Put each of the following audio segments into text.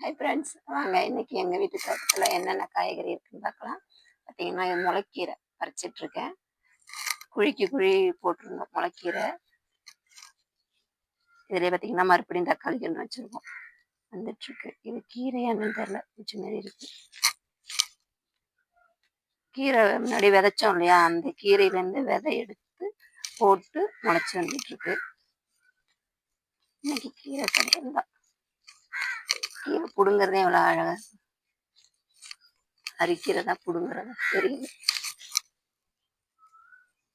Hi friends வாங்க இன்னைக்கு எங்கள் வீட்டு தோட்டத்தில் என்னென்ன காய்கறி இருக்குன்னு பார்க்கலாம் பார்த்தீங்கன்னா இது முளைக்கீரை பறிச்சிட்ருக்கேன் குழிக்கு குழி போட்டிருந்தோம் முளைக்கீரை. இதில் பார்த்தீங்கன்னா மறுபடியும் தக்காளி கன்று வச்சுருக்கோம். வந்துட்டுருக்கு. இது கீரையானு தெரில பூச்சி மாதிரி இருக்கு. கீரை முன்னாடி விதைச்சோம் இல்லையா அந்த கீரையிலேருந்து விதை எடுத்து போட்டு முளைச்சி வந்துட்டுருக்கு. இன்னைக்கு கீரை கிடையாது தான் கீரை எவ்வளோ அழகா? அரிக்கிறதா பிடுங்குறதா? தெரியல.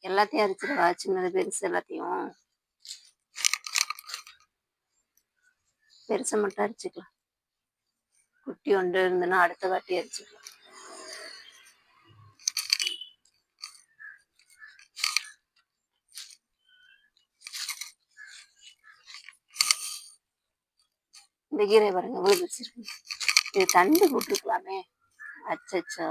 எல்லாத்தையும் அரிச்சிடவா சின்னது பெருசு எல்லாத்தையும். பெருசை மட்டும் அரிச்சுக்கலாம். குட்டி ஒன்று இருந்ததுன்னா அடுத்த வாட்டி அரிச்சுக்கலாம். இந்த கீரை பாருங்க இவ்வளவு வச்சிருக்கு இது தண்டு கூட்டிருக்கலாமே அச்சச்சோ.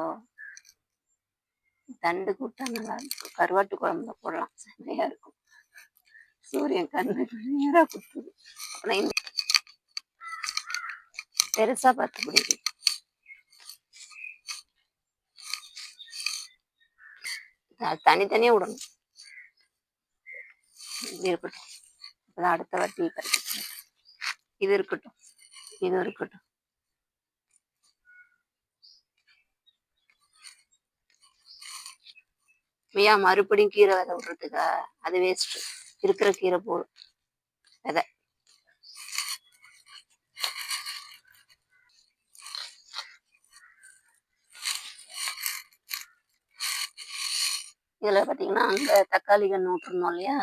தண்டு கூட்டா நல்லா இருக்கும். கருவாட்டு குழம்புல போடலாம். செம்மையா இருக்கும். சூரியன் கண்ணுக்கு நேரா குத்துது. இந்த பெருசா பார்த்து பிடிக்குது தனித்தனியா விடணும். இருக்கட்டும். அடுத்த வாட்டி பறிக்க இது இருக்கட்டும். இது இருக்கட்டும் ஏன் மறுபடியும் கீரை விதை விடுறதுக்கா அது வேஸ்ட் இருக்கிற கீரை போதும் விதை இதில் பார்த்தீங்கன்னா அங்கே தக்காளி கன்று விட்டுருந்தோம் இல்லையா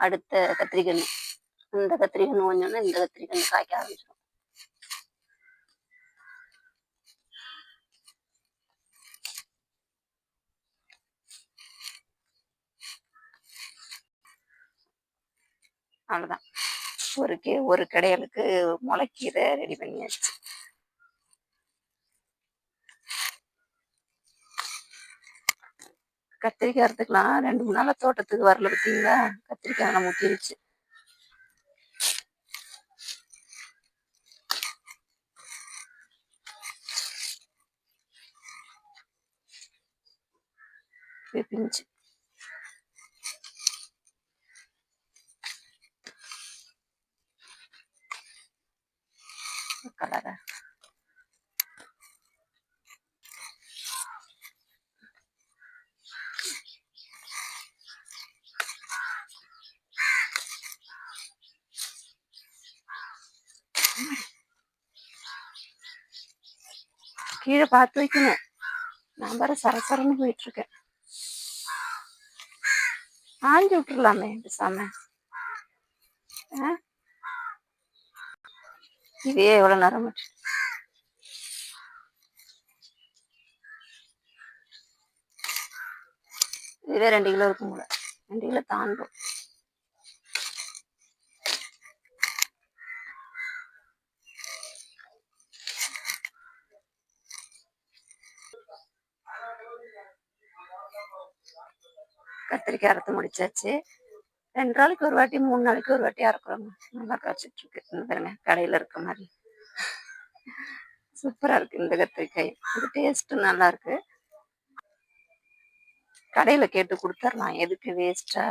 அடுத்த கத்திரிக்கன்று இந்த கத்திரிக்கன்று கொஞ்சோன்னா இந்த கத்திரிக்கன்று காய்க்க ஆரம்பிச்சிடும் அவ்வளோதான் ஒரு கே ஒரு கடையலுக்கு முளைக்கீரை ரெடி பண்ணியாச்சு. கத்திரிக்காய் அறுத்துக்கலாம். ரெண்டு மூணு நாள் தோட்டத்துக்கு வரல பார்த்தீங்களா? கத்திரிக்காய் நம்ம முக்கிருச்சு பிஞ்சு. கலரை கீழே பார்த்து வைக்கணும். நான் வேற சரசரன்னு போயிட்டு இருக்கேன் ஆஞ்சு விட்டுருலாமே பேசாம. இதே எவ்வளவு நேரம் இதே ரெண்டு கிலோ இருக்கும் கூட ரெண்டு கிலோ தாண்டும். கத்திரிக்காய் அறுத்து முடிச்சாச்சு. ரெண்டு நாளைக்கு ஒரு வாட்டி மூணு நாளைக்கு ஒரு வாட்டி அறுக்குறோங்க நல்லா காய்ச்சிட்டு இருக்கு. பாருங்க கடையில இருக்க மாதிரி. சூப்பரா இருக்கு இந்த கத்திரிக்காய். இது டேஸ்ட் நல்லா இருக்கு. கடையில கேட்டு கொடுத்துர்லாம் எதுக்கு வேஸ்டா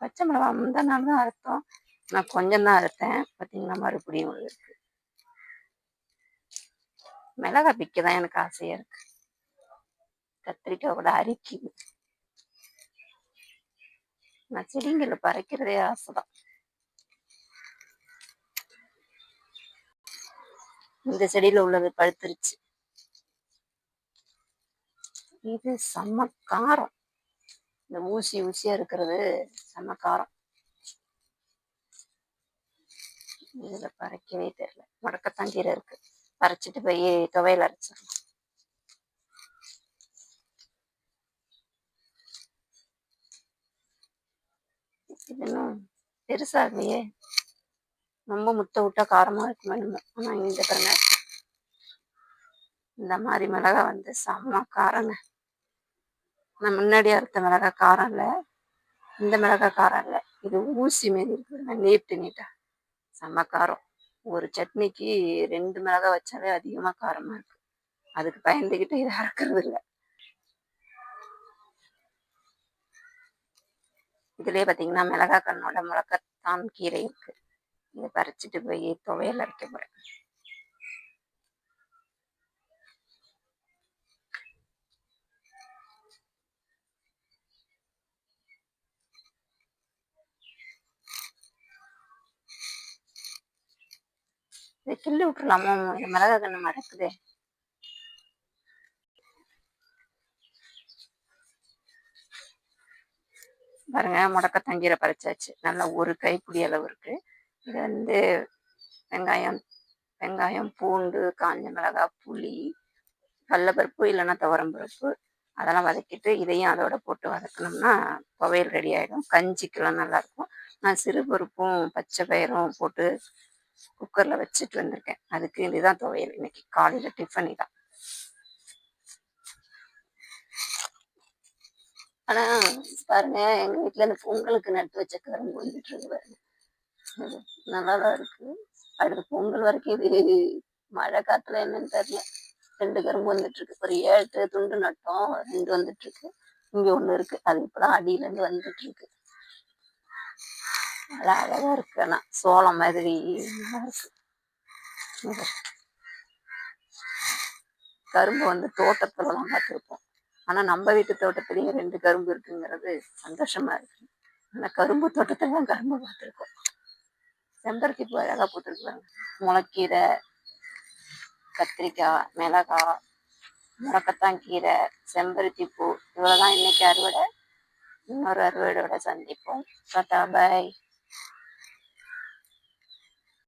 பச்சை மிளகா முந்தா நாள் தான் அறுத்தோம். நான் கொஞ்சம் தான் அறுத்தேன். பார்த்தீங்கன்னா மறுபடியும் இருக்கு மிளகா பிக்க தான் எனக்கு ஆசையா இருக்கு. கத்திரிக்காயோட அரிக்கி அரிக்குது. நான் செடிங்களை பறைக்கிறதே ஆசைதான். இந்த செடியில உள்ளது பழுத்துருச்சு. இது செம்ம காரம். இந்த ஊசி ஊசியா இருக்கிறது செம்ம காரம். இதுல பறைக்கவே தெரியல. முடக்கத்தான் கீரை இருக்கு. பறைச்சிட்டு போய் துவையில அரைச்சிடலாம். பெருசா இல்லையே. ரொம்ப முத்த விட்டா காரமா இருக்கும் வேணுமோ ஆனா இந்த பாருங்க. இந்த மாதிரி மிளகா வந்து செம்ம காரங்க. நான் முன்னாடி அறுத்த மிளகா காரம் இல்லை. இந்த மிளகா காரம் இல்லை. இது ஊசி மாரி இருக்குதுங்க நீட்டு நீட்டா. செம்ம காரம். ஒரு சட்னிக்கு ரெண்டு மிளகாய் வச்சாலே அதிகமா காரமா இருக்கு. அதுக்கு பயந்துக்கிட்டு இதை அறக்கிறது இல்லை. இதுலயே பாத்தீங்கன்னா மிளகா கண்ணோட முளக்கத்தான் கீரை இருக்கு. இதை பறிச்சுட்டு போய் துவையல் அரைக்க போறேன். இதை கிள்ளி விட்டுலாமோ இந்த மிளகாய் கண்ணு மறக்குதே. பாருங்க. முடக்கத்தான் பறிச்சாச்சு. நல்லா ஒரு கைப்பிடி அளவு இருக்கு. இது வந்து வெங்காயம் வெங்காயம் பூண்டு காஞ்ச மிளகாய் புளி கடலப்பருப்பு இல்லைன்னா துவரம்பருப்பு அதெல்லாம் வதக்கிட்டு இதையும் அதோட போட்டு வதக்கணும்னா துவையல் ரெடி ஆகிடும் கஞ்சிக்கெல்லாம் நல்லாயிருக்கும் நான் சிறு பருப்பும் பச்சை பயிரும் போட்டு குக்கரில் வச்சுட்டு வந்திருக்கேன். அதுக்கு இதுதான் துவையல். இன்னைக்கு காலையில் டிஃபன் இதான் ஆனா பாருங்க எங்க வீட்டுல இந்த பொங்கலுக்கு நட்டு வச்ச கரும்பு வந்துட்டு இருக்கு பாருங்க. நல்லாதான் இருக்கு. அடுத்த பொங்கல் வரைக்கும் இது மழை காத்துல என்னன்னு தெரியல. ரெண்டு கரும்பு வந்துட்டு இருக்கு. ஒரு ஏழு துண்டு நட்டோம். ரெண்டு வந்துட்டு இருக்கு. இங்க ஒண்ணு இருக்கு. அது இப்பதான் அடியில இருந்து வந்துட்டு இருக்கு. நல்லா அழகா இருக்கு. ஆனா சோளம் மாதிரி நல்லா இருக்கு. கரும்பு வந்து தோட்டத்துலலாம் பார்த்துருப்போம் ஆனா நம்ம வீட்டு தோட்டத்திலயும் ரெண்டு கரும்பு இருக்குங்கிறது சந்தோஷமா இருக்கு. ஆனா கரும்பு தோட்டத்துல தான் கரும்பு பார்த்துருக்கோம். செம்பருத்தி பூ அழகா போட்டிருக்காங்க முளைக்கீரை கத்திரிக்காய் மிளகாய் முடக்கத்தான் கீரை செம்பருத்தி பூ இவ்வளவுதான் இன்னைக்கு அறுவடை. இன்னொரு அறுவடையோட சந்திப்போம். டாடா பாய்.